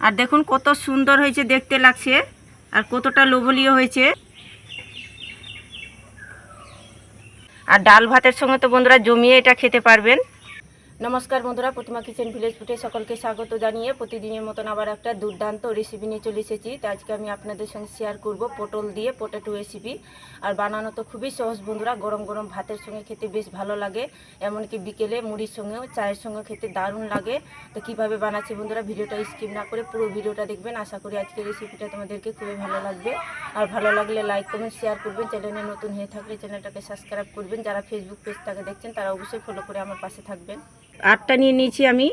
আর দেখুন কত সুন্দর হয়েছে দেখতে লাগছে, আর কতটা লোভনীয় হয়েছে। আর ডাল ভাতের সঙ্গে তো বন্ধুরা জমিয়ে এটা খেতে পারবেন। নমস্কার বন্ধুরা, প্রতিমা কিচেন ভিলেজ ফুটে সকলকে স্বাগত জানিয়ে প্রতিদিনের মতন আবার একটা দুর্দান্ত রেসিপি নিয়ে চলে এসেছি। তো আজকে আমি আপনাদের সঙ্গে শেয়ার করব পটল দিয়ে পটেটো রেসিপি আর বানানো তো খুবই সহজ বন্ধুরা, গরম গরম ভাতের সঙ্গে খেতে বেশ ভালো লাগে। এমনকি বিকেলে মুড়ির সঙ্গেও, চায়ের সঙ্গে খেতে দারুণ লাগে। তো কীভাবে বানাচ্ছি বন্ধুরা, ভিডিওটা স্কিপ না করে পুরো ভিডিওটা দেখবেন। আশা করি আজকের রেসিপিটা তোমাদেরকে খুবই ভালো লাগবে। আর ভালো লাগলে লাইক কমেন্ট শেয়ার করবেন। চ্যানেলে নতুন হয়ে থাকলে চ্যানেলটাকে সাবস্ক্রাইব করবেন। যারা ফেসবুক পেজটাকে দেখছেন, তারা অবশ্যই ফলো করে আমার পাশে থাকবেন। আটটা নিয়ে নিয়েছি আমি।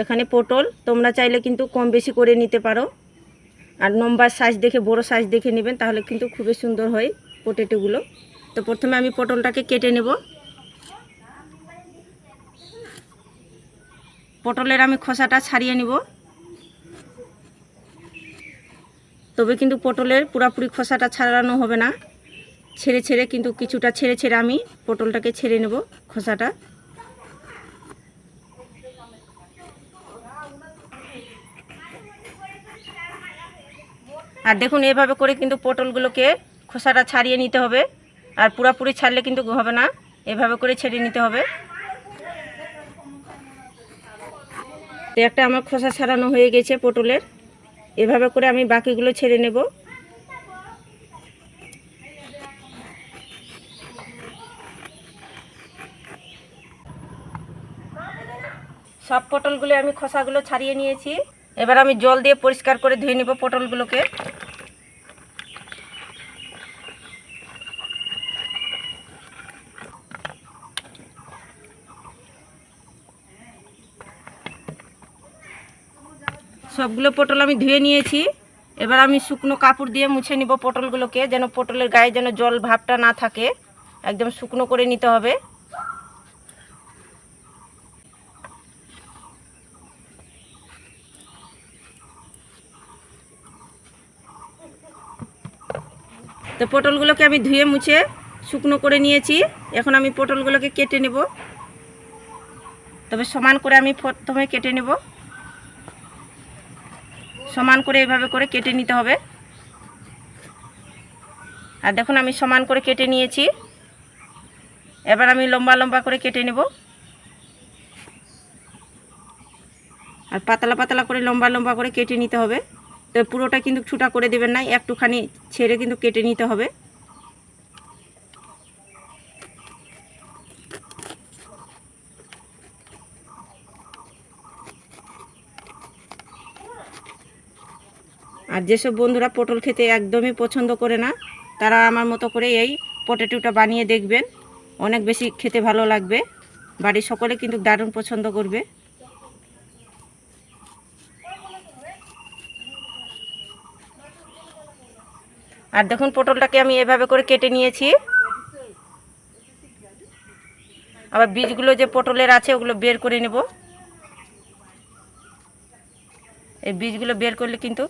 এখানে পটল। তোমরা চাইলে কিন্তু কম বেশি করে নিতে পারো। আর নম্বর সাইজ দেখে, বড় সাইজ দেখে নেবেন, তাহলে কিন্তু খুবই সুন্দর হয় পোটেটোগুলো তো প্রথমে আমি পটলটাকে কেটে নেব। পটলের আমি খোসাটা ছাড়িয়ে নিব। তবে কিন্তু পটলের পুরাপুরি খোসাটা ছাড়ানো হবে না। ছেড়ে ছেড়ে কিন্তু কিছুটা ছেড়ে ছেড়ে আমি পটলটাকে ছেড়ে নেব খোসাটা। আর দেখুন, এভাবে করে কিন্তু পটলগুলোকে খোসাটা ছাড়িয়ে নিতে হবে। আর পুরাপুরি ছাড়লে কিন্তু হবে না, এভাবে করে ছেড়ে নিতে হবে। একটা আমার খোসা ছাড়ানো হয়ে গেছে পটলের। এভাবে করে আমি বাকিগুলো ছেড়ে নেব। সব পটলগুলো আমি খোসাগুলো ছাড়িয়ে নিয়েছি। এবার আমি জল দিয়ে পরিষ্কার করে ধুয়ে নেব পটলগুলোকে। সবগুলো পটল আমি ধুয়ে নিয়েছি। এবার আমি শুকনো কাপড় দিয়ে মুছে নিব পটলগুলোকে, যেন পটলের গায়ে যেন জল ভাবটা না থাকে। একদম শুকনো করে নিতে হবে। তো পটলগুলোকে আমি ধুয়ে মুছে শুকনো করে নিয়েছি। এখন আমি পটলগুলোকে কেটে নেব। তবে সমান করে আমি প্রথমে কেটে নেব। সমান করে এভাবে করে কেটে নিতে হবে। আর দেখুন, আমি সমান করে কেটে নিয়েছি। এবার আমি লম্বা লম্বা করে কেটে নেব। আর পাতলা পাতলা করে লম্বা লম্বা করে কেটে নিতে হবে। তো পুরোটা কিন্তু ছুটা করে দেবেন না, একটুখানি ছেড়ে কিন্তু কেটে নিতে হবে। আর যেসব বন্ধুরা পটল খেতে একদমই পছন্দ করে না, তারা আমার মতো করে এই পটেটোটা বানিয়ে দেখবেন। অনেক বেশি খেতে ভালো লাগবে। বাড়ির সকলে কিন্তু দারুণ পছন্দ করবে। আর দেখুন পটলটাকে আমি এভাবে করে কেটে নিয়েছি। আবার বীজগুলো যে পটলের আছে, ওগুলো বের করে নেব। এই বীজগুলো বের করলে কিন্তু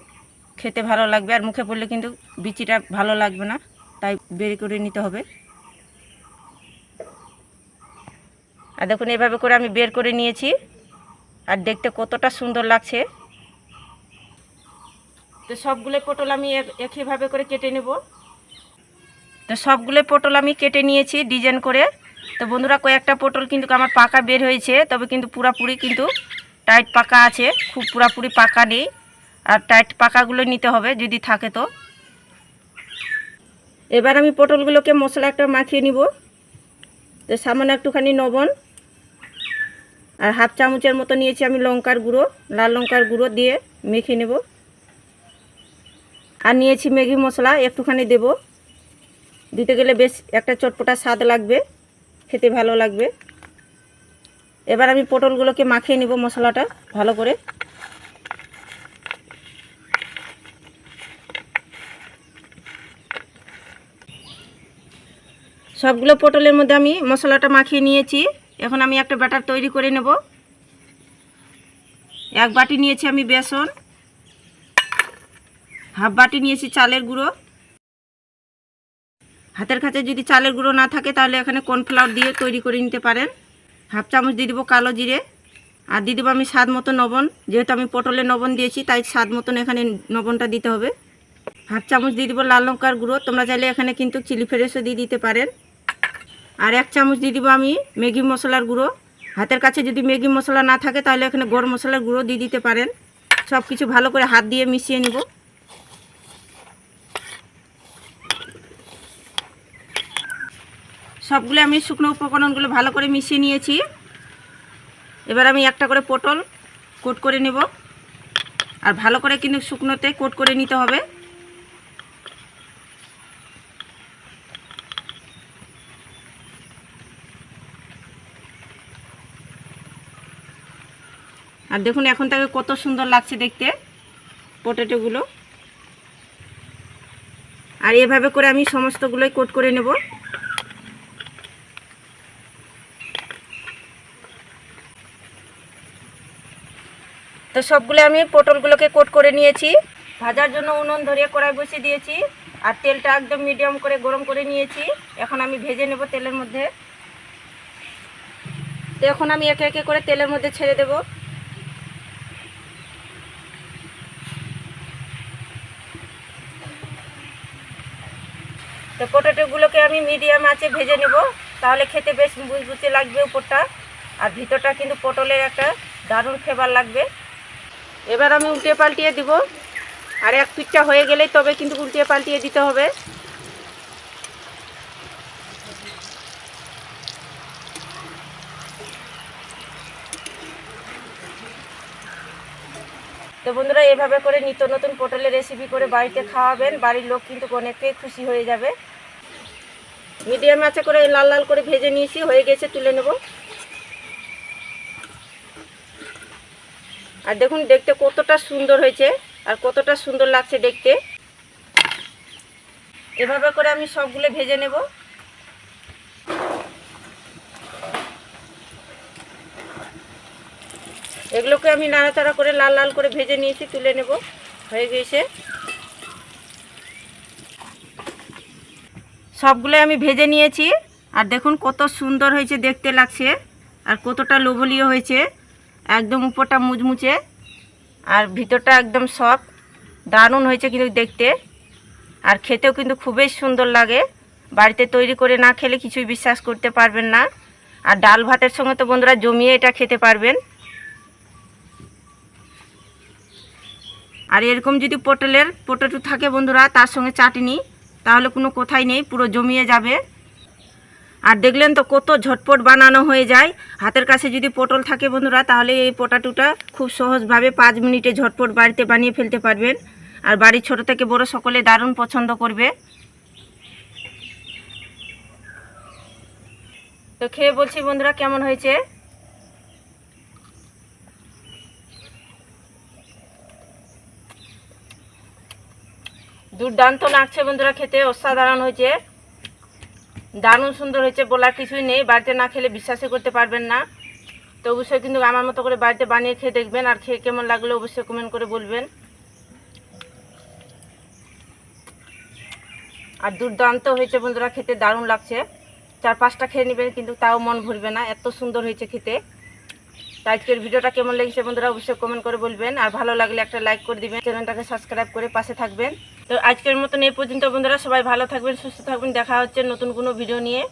খেতে ভালো লাগবে আর মুখে পড়লে কিন্তু বিচিটা ভালো লাগবে না, তাই বের করে নিতে হবে। আর দেখুন, এভাবে করে আমি বের করে নিয়েছি, আর দেখতে কতটা সুন্দর লাগছে। তো সবগুলো পটল আমি এক- একইভাবে করে কেটে নেব। তো সবগুলো পটল আমি কেটে নিয়েছি ডিজাইন করে। তো বন্ধুরা, কয়েকটা পটল কিন্তু আমার পাকা বের হয়েছে, তবে কিন্তু পুরাপুরি কিন্তু টাইট পাকা আছে, খুব পুরাপুরি পাকা নেই। আর টাইট পাকাগুলো নিতে হবে যদি থাকে তো। এবার আমি পটলগুলোকে মশলা একটা মাখিয়ে নিব। তো সামান্য একটুখানি নবন আর হাফ চামচের মতো নিয়েছি আমি লঙ্কার গুঁড়ো, লাল লঙ্কার গুঁড়ো দিয়ে মেখে নেব। আর নিয়েছি ম্যাগি মশলা, একটুখানি দেব। দিতে গেলে বেশ একটা চটপটা স্বাদ লাগবে, খেতে ভালো লাগবে। এবার আমি পটলগুলোকে মাখিয়ে নিব মশলাটা ভালো করে। সবগুলো পটলের মধ্যে আমি মশলাটা মাখিয়ে নিয়েছি। এখন আমি একটা ব্যাটার তৈরি করে নেব। এক বাটি নিয়েছি আমি বেসন। হাফ বাটি নিয়েছি চালের গুঁড়ো। হাতের কাছে যদি চালের গুঁড়ো না থাকে, তাহলে এখানে কর্নফ্লাওয়ার দিয়ে তৈরি করে নিতে পারেন। হাফ চামচ দিয়ে দেবো কালো জিরে। আর দিয়ে দেবো আমি স্বাদ মতো লবণ যেহেতু আমি পটলে লবণ দিয়েছি, তাই স্বাদ মতন এখানে লবণটা দিতে হবে। হাফ চামচ দিয়ে দেবো লাল লঙ্কার গুঁড়ো। তোমরা চাইলে এখানে কিন্তু চিলি ফ্রেশও দিয়ে দিতে পারেন। আর এক চামচ দিয়ে দিব আমি ম্যাগি মশলার গুঁড়ো। হাতের কাছে যদি ম্যাগি মশলা না থাকে তাহলে এখানে গরম মশলার গুঁড়ো দিয়ে দিতে পারেন। সব কিছু ভালো করে হাত দিয়ে মিশিয়ে নিব। সবগুলো আমি শুকনো উপকরণগুলো ভালো করে মিশিয়ে নিয়েছি। এবার আমি একটা করে পটল কোট করে নেব। আর ভালো করে কিন্তু শুকনোতে কোট করে নিতে হবে। আর দেখুন এখন তাকে কত সুন্দর লাগছে দেখতে পটেটোগুলো আর এভাবে করে আমি সমস্তগুলোই কোট করে নেব। তো সবগুলো আমি পটলগুলোকে কোট করে নিয়েছি। ভাজার জন্য উনুন ধরিয়ে কড়াই বসিয়ে দিয়েছি। আর তেলটা একদম মিডিয়াম করে গরম করে নিয়েছি। এখন আমি ভেজে নেব তেলের মধ্যে। তো এখন আমি একে একে করে তেলের মধ্যে ছেড়ে দেব। তো পটেটোগুলোকে আমি মিডিয়াম আঁচে ভেজে নেব। তাহলে খেতে বেশ বুঝবুচে লাগবে উপরটা। আর ভিতরটা কিন্তু পটলের একটা দারুণ ফ্লেভার লাগবে। এবার আমি উল্টে পাল্টিয়ে দিব। আর এক পিঠটা হয়ে গেলেই তবে কিন্তু উল্টে পাল্টিয়ে দিতে হবে। তো বন্ধুরা, এভাবে করে নিত্য নতুন পটলের রেসিপি করে বাড়িতে খাওয়াবেন। বাড়ির লোক কিন্তু অনেকটাই খুশি হয়ে যাবে। মিডিয়াম আছে করে লাল লাল করে ভেজে নিয়েছি, হয়ে গেছে, তুলে নেব। আর দেখুন, দেখতে কতটা সুন্দর হয়েছে আর কতটা সুন্দর লাগছে দেখতে। এভাবে করে আমি সবগুলো ভেজে নেব। এগুলোকে আমি নাড়াচাড়া করে লাল লাল করে ভেজে নিয়েছি, তুলে নেব। হয়ে গেছে। সবগুলো আমি ভেজে নিয়েছি। আর দেখুন কত সুন্দর হয়েছে দেখতে লাগছে। আর কতটা লোভনীয় হয়েছে। একদম উপরটা মুচমুচে। আর ভিতরটা একদম সফট দারুণ হয়েছে কিন্তু দেখতে। আর খেতেও কিন্তু খুবই সুন্দর লাগে। বাড়িতে তৈরি করে না খেলে কিছুই বিশ্বাস করতে পারবেন না। আর ডাল ভাতের সঙ্গে তো বন্ধুরা জমিয়ে এটা খেতে পারবেন। আর এরকম যদি পটলের পটেটো থাকে বন্ধুরা, তার সঙ্গে চাটনি। তাহলে কোনো কোথায় নেই, পুরো জমিয়ে যাবে। আর দেখলেন তো কত ঝটপট বানানো হয়ে যায়। হাতের কাছে যদি পটল থাকে বন্ধুরা, তাহলে এই পটাটোটা খুব সহজভাবে পাঁচ মিনিটে ঝটপট বাড়িতে বানিয়ে ফেলতে পারবেন। আর বাড়ির ছোট থেকে বড় সকলে দারুণ পছন্দ করবে। তো খেয়ে বলছি বন্ধুরা, কেমন হয়েছে? দুর্দান্ত লাগছে বন্ধুরা খেতে, অসাধারণ হয়েছে। দারুণ সুন্দর হয়েছে, বলার কিছুই নেই। বাড়িতে না খেলে বিশ্বাসই করতে পারবেন না। তো অবশ্যই কিন্তু আমার মতো করে বাড়িতে বানিয়ে খেয়ে দেখবেন, আর খেয়ে কেমন লাগল অবশ্যই কমেন্ট করে বলবেন। আর দুর্দান্ত হয়েছে বন্ধুরা খেতে, দারুণ লাগছে। চার পাঁচটা খেয়ে নেবেন কিন্তু তাও মন ভরবে না। এত সুন্দর হয়েছে খেতে। আজকের ভিডিওটা কেমন লেগেছে বন্ধুরা অবশ্যই কমেন্ট করে বলবেন। আর ভালো লাগলে একটা লাইক করে দিবেন, চ্যানেলটাকে সাবস্ক্রাইব করে পাশে থাকবেন। তো আজকের মতন এই পর্যন্ত বন্ধুরা সবাই ভালো থাকবেন, সুস্থ থাকবেন। দেখা হচ্ছে নতুন কোনো ভিডিও নিয়ে।